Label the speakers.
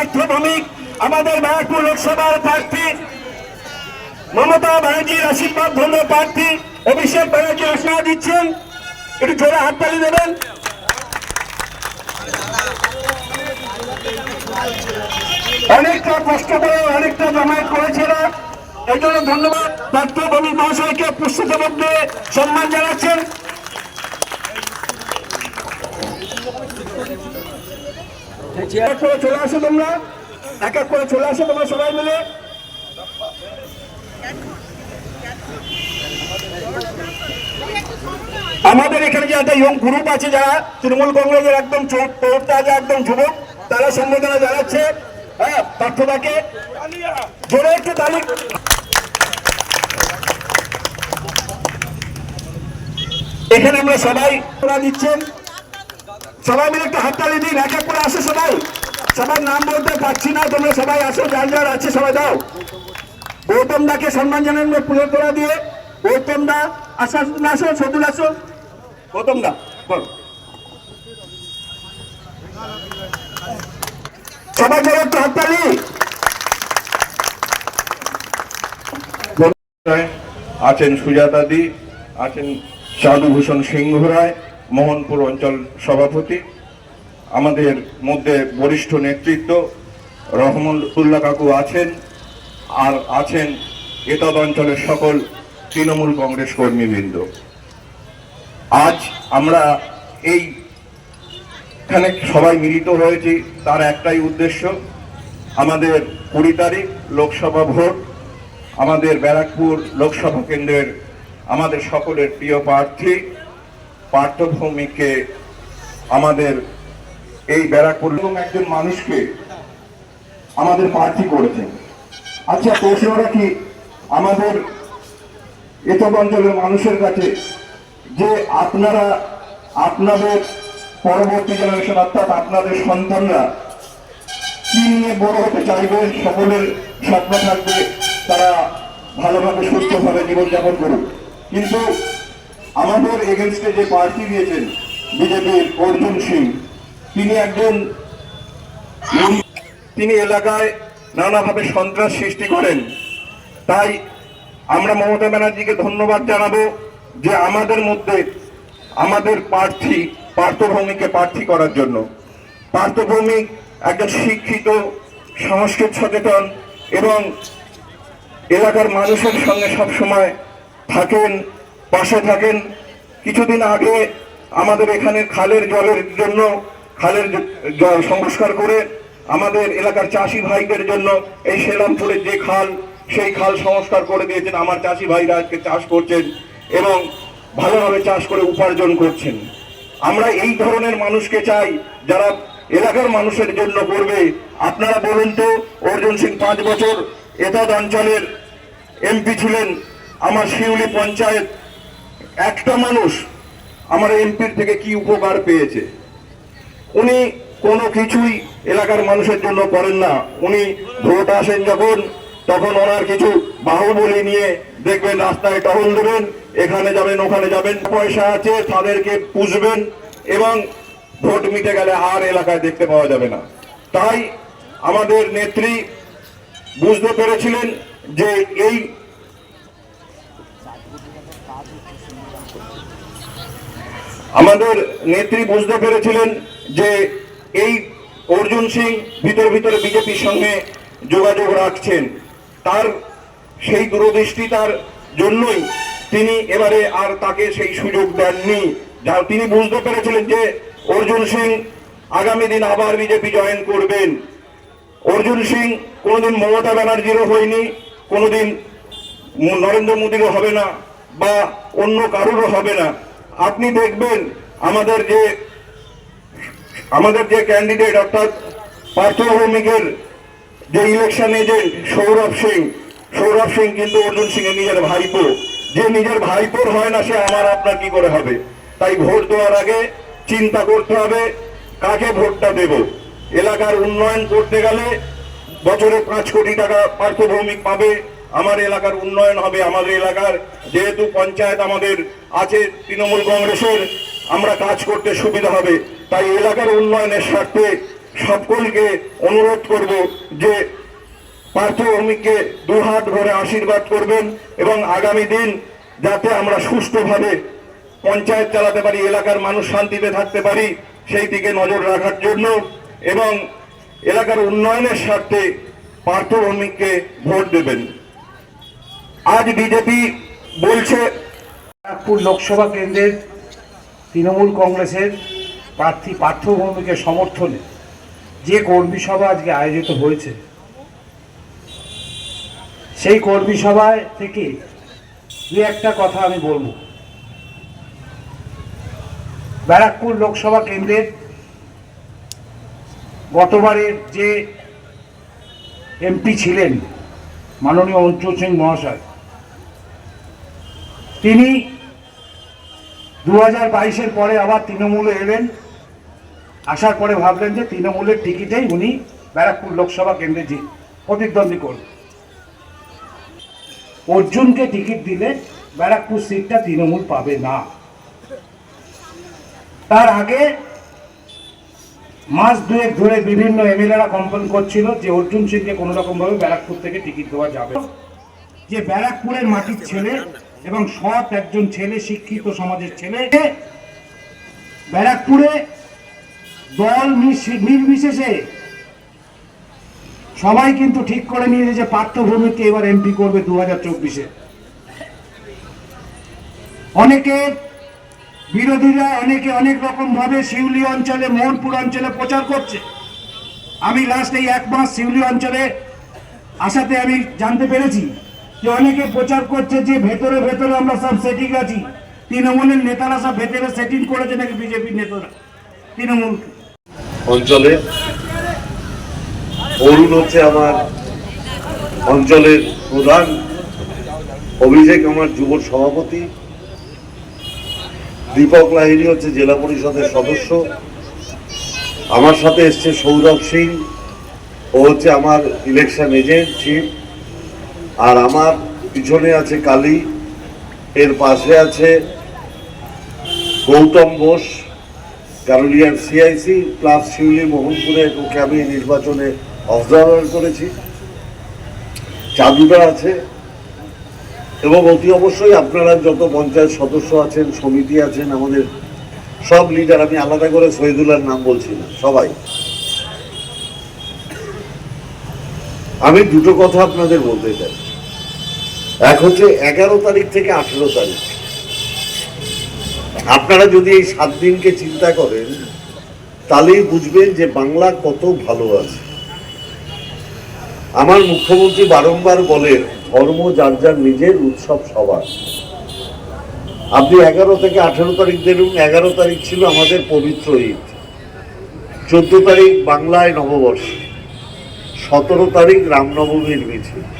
Speaker 1: সেই আমাদের ব্যারাকপুর লোকসভার প্রার্থী মমতা ব্যানার্জির আশীর্বাদ ধন্য প্রার্থী অভিষেক ব্যানার্জি ঘোষণা দিচ্ছেন। একটু জোরে হাততালি দেবেন। অনেকটা কষ্ট করে অনেকটা জমায়েত করেছিল। এই জন্য ধন্যবাদ পাঠ্যভূমিক মহাশয়কে মধ্যে সম্মান জানাচ্ছেন। চলে আসো তোমরা, এক এক করে চলে আসো তোমরা সবাই মিলে। আমাদের এখানে যে একটা ইয়ং গ্রুপ আছে যারা তৃণমূল কংগ্রেসের একদম তাজা, একদম যুবক, তারা সম্বোধনা জানাচ্ছে। হ্যাঁ পার্থদাকে জোরে একটু তালি। এখানে আমরা সবাই দিচ্ছেন সবাই মিলে একটু হাততালি দিন এক এক করে আসো সবাই। সবার নাম বলতে পারছি না তোমরা সবাই আসো যার যার আছে সবাই দাও গৌতম দাকে সম্মান জানান পুরো তোরা দিয়ে। গৌতম দা আসো আসো, সদুল আসো। গৌতম দা বল। সবাই একটু হাততালি।
Speaker 2: আছেন সুজাতাদি আছেন সাধুভূষণ সিংহ রায়। মোহনপুর অঞ্চল সভাপতি, আমাদের মধ্যে বরিষ্ঠ নেতৃত্ব রহমতুল্লাহ কাকু আছেন আর আছেন এতদ অঞ্চলের সকল তৃণমূল কংগ্রেস কর্মীবৃন্দ। আজ আমরা এই এখানে সবাই মিলিত হয়েছি, তার একটাই উদ্দেশ্য, আমাদের কুড়ি তারিখ লোকসভা ভোট, আমাদের ব্যারাকপুর লোকসভা কেন্দ্রের আমাদের সকলের প্রিয় প্রার্থী পার্থভূমিকে আমাদের এই ব্যারাকপুর এবং একজন মানুষকে আমাদের প্রার্থী করেছেন। আচ্ছা প্রশ্ন রাখি আমাদের এসব অঞ্চলের মানুষের কাছে যে আপনারা আপনাদের পরবর্তী জেনারেশন অর্থাৎ আপনাদের সন্তানরা কি নিয়ে বড় হতে চাইবে, সকলের স্বপ্ন থাকবে, তারা ভালোভাবে, সুস্থভাবে জীবনযাপন করুক। কিন্তু আমাদের এগেনস্টে যে প্রার্থী দিয়েছেন বিজেপির অর্জুন সিং, তিনি একজন তিনি এলাকায় নানাভাবে সন্ত্রাস সৃষ্টি করেন। তাই আমরা মমতা ব্যানার্জিকে ধন্যবাদ জানাব যে আমাদের মধ্যে আমাদের প্রার্থী পার্থভৌমিককে প্রার্থী করার জন্য। পার্থভৌমিক একজন শিক্ষিত, সংস্কৃত সচেতন এবং এলাকার মানুষের সঙ্গে সব সময় থাকেন। পাশে থাকেন। কিছুদিন আগে আমাদের এখানে খালের জলের জন্য, খালের জল সংস্কার করে আমাদের এলাকার চাষি ভাইদের জন্য এই সেলামপুরের যে খাল, সেই খাল সংস্কার করে দিয়েছেন। আমার চাষি ভাইরা আজকে চাষ করছেন এবং ভালোভাবে চাষ করে উপার্জন করছেন। আমরা এই ধরনের মানুষকে চাই, যারা এলাকার মানুষের জন্য করবে। আপনারা বলুন তো, অর্জুন সিং পাঁচ বছর এতদ অঞ্চলের এমপি ছিলেন। আমার শিউলি পঞ্চায়েত একটা মানুষ আমার এমপির থেকে কি উপকার পেয়েছে? উনি কোনো কিছুই এলাকার মানুষের জন্য করেন না। উনি ভোট আসেন যখন, তখন ওনার কিছু বাহুবলী নিয়ে দেখবেন, রাস্তায় টহল দেবেন, এখানে যাবেন, ওখানে যাবেন, পয়সা আছে, তাদেরকে পুষবেন এবং ভোট মিটে গেলে আর এলাকায় দেখতে পাওয়া যাবে না। তাই আমাদের নেত্রী বুঝতে পেরেছিলেন যে এই আমাদের নেত্রী বুঝতে পেরেছিলেন যে এই অর্জুন সিং ভিতরে ভিতরে বিজেপির সঙ্গে যোগাযোগ রাখছেন। তার সেই দূরদৃষ্টি তার জন্যই তিনি এবারে আর তাকে সেই সুযোগ দেননি। যা তিনি বুঝতে পেরেছিলেন যে অর্জুন সিং আগামী দিন আবার বিজেপি জয়েন করবেন। অর্জুন সিং কোনোদিন মমতা ব্যানার্জিরও হয়নি, কোনোদিন নরেন্দ্র মোদীরও হবে না বা অন্য কারোরও হবে না। আপনি দেখবেন আমাদের যে আমাদের যে ক্যান্ডিডেট অর্থাৎ পার্থ ভৌমিকের যে ইলেকশন এজেন্ট সৌরভ সিং সৌরভ সিং কিন্তু অর্জুন সিং এর নিজের ভাইপো। যে নিজের ভাইপোর হয় না সে, আমার আপনার কি করে হবে? তাই ভোট দেওয়ার আগে চিন্তা করতে হবে, কাকে ভোটটা দেব? এলাকার উন্নয়ন করতে গেলে বছরে পাঁচ কোটি টাকা পার্থভৌমিক পাবে। আমার এলাকার উন্নয়ন হবে, আমাদের এলাকার যেহেতু পঞ্চায়েত আমাদের আছে তৃণমূল কংগ্রেসের আমরা কাজ করতে সুবিধা হবে। তাই এলাকার উন্নয়নের স্বার্থে সকলকে অনুরোধ করব যে পার্থ ভৌমিককে দুহাত ভরে আশীর্বাদ করবেন এবং আগামী দিন যাতে আমরা সুষ্ঠুভাবে পঞ্চায়েত চালাতে পারি, এলাকার মানুষ শান্তিতে থাকতে পারি, সেই দিকে নজর রাখার জন্য এবং এলাকার উন্নয়নের স্বার্থে পার্থ ভৌমিককে ভোট দেবেন। আজ বিজেপি বলছে
Speaker 3: নাগপুর লোকসভা কেন্দ্রের তৃণমূল কংগ্রেসের প্রার্থী পার্থভূমিকে সমর্থনে যে কর্মী সভা আজকে আয়োজিত হয়েছে, সেই কর্মী সভায় থেকে দু একটা কথা আমি বলব। ব্যারাকপুর লোকসভা কেন্দ্রের গতবারের যে এমপি ছিলেন মাননীয় অঞ্চল সিং মহাশয়, তিনি দু হাজার বাইশের পরে আবার তৃণমূলে এলেন। আসার পরে ভাবলেন যে তৃণমূলের টিকিটেই উনি ব্যারাকপুর লোকসভা কেন্দ্রে যে প্রতিদ্বন্দ্বী করবেন। অর্জুনকে টিকিট দিলে ব্যারাকপুর সিটটা তৃণমূল পাবে না। তার আগে মাস দুয়েক ধরে বিভিন্ন এমএলএরা কমপ্লেন করছিল যে অর্জুন সিংকে কোনো রকমভাবে ব্যারাকপুর থেকে টিকিট দেওয়া যাবে। যে ব্যারাকপুরের মাটির ছেলে এবং সৎ একজন ছেলে, শিক্ষিত সমাজের ছেলে। ব্যারাকপুরে দল নির্বিশেষে সবাই কিন্তু ঠিক করে নিয়েছে যে পার্থভূমিকে এবার এমপি করবে দু হাজার চব্বিশে। অনেকে বিরোধীরা অনেকে অনেক রকম ভাবে শিউলি অঞ্চলে, মোহনপুর অঞ্চলে প্রচার করছে। আমি লাস্ট এই এক মাস শিউলি অঞ্চলে আসাতে আমি জানতে পেরেছি অনেকে প্রচার করছে যে ভেতরে ভেতরে আমরা সব সেটিং আছি। তৃণমূলের নেতারা সব ভেতরে সেটিং করেছে নাকি বিজেপির নেতারা? তৃণমূল।
Speaker 4: অঞ্চলে, অরুণ হচ্ছে আমার অঞ্চলের প্রধান। অভিষেক আমার যুব সভাপতি। দীপক লাহিনী হচ্ছে জেলা পরিষদের সদস্য। আমার সাথে এসছে সৌরভ সিং। ও হচ্ছে আমার ইলেকশন এজেন্ট চিফ আর আমার পিছনে আছে কালী, এর পাশে আছে গৌতম ঘোষ গারুলিয়ার সিআইসি প্লাস শিউলি মোহনপুরে, ওকে আমি নির্বাচনে অবজার্ভার করেছি। চাদুটা আছে। এবং অতি অবশ্যই আপনারা যত পঞ্চায়েত সদস্য আছেন, সমিতি আছেন, আমাদের সব লিডার আমি আলাদা করে শহীদুল্লাহর নাম বলছি না, সবাই। আমি দুটো কথা আপনাদের বলতে চাই। এক হচ্ছে এগারো তারিখ থেকে আঠেরো তারিখ। আপনারা যদি এই সাত দিনকে চিন্তা করেন, তাহলেই বুঝবেন যে বাংলা কত ভালো আছে। আমার মুখ্যমন্ত্রী বারংবার বলেন, ধর্ম যার যার নিজের, উৎসব সবার। আপনি এগারো থেকে আঠেরো তারিখ দেখুন, এগারো তারিখ ছিল আমাদের পবিত্র ঈদ। চোদ্দ তারিখ বাংলায় নববর্ষ। সতেরো তারিখ রামনবমীর মিছিল।